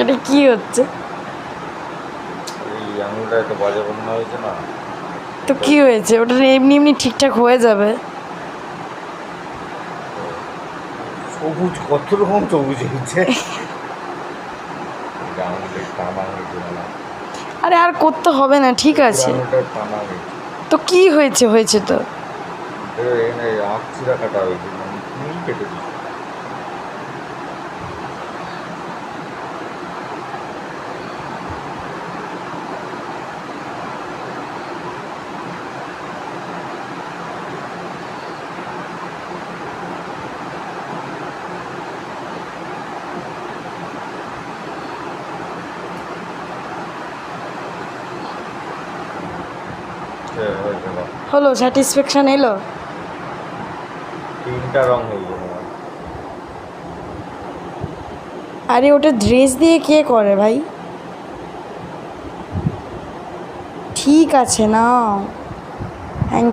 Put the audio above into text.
এটা কি হচ্ছে? এই আঙুলটা একটু বাজে বন্যা হয়েছে না। তো কি হয়েছে? ওটা এমনি এমনি ঠিকঠাক হয়ে যাবে। সবুজ কত রকম সবুজ হয়েছে। আরে আর করতে হবে না ঠিক আছে। তো কি হয়েছে হয়েছে তো? কাটা হয়েছে। হলো স্যাটিসফ্যাকশন এলো? তিনটা রং হয়ে গেল আরে ওটা ড্রেস দিয়ে কে করে ভাই? ঠিক আছে নাও।